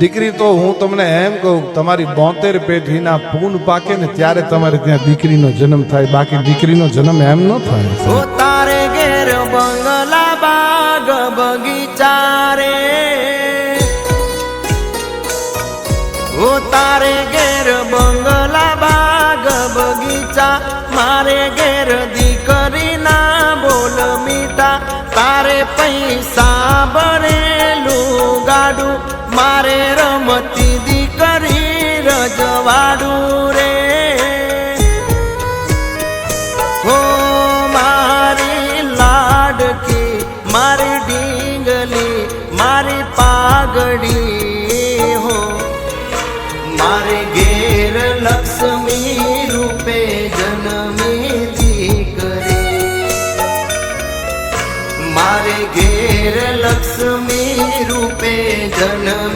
દીકરી, તો હું તમને એમ કહું, તમારી બોતેર પેઢીના પૂન પાકે ને ત્યારે તમારે ત્યાં દીકરીનો જન્મ થાય. બાકી દીકરીનો જન્મ એમ ન થાય. તારે ઘેર બંગલા બાગ બગીચા રે તારે ઘેર બંગલા બાગ બગીચા, મારે ઘેર દીકરીના બોલ મીઠા. તારે પૈસા ગાડું મારે રમતી દીકરી રજવાડું રે. હો મારી લાડકી, મારી ડીંગલી મારી પાઘડી, હો. મારે ઘેર લક્ષ્મી રૂપે જન્મી દીકરી. મારે ઘેર લક્ષ્મી જન્મી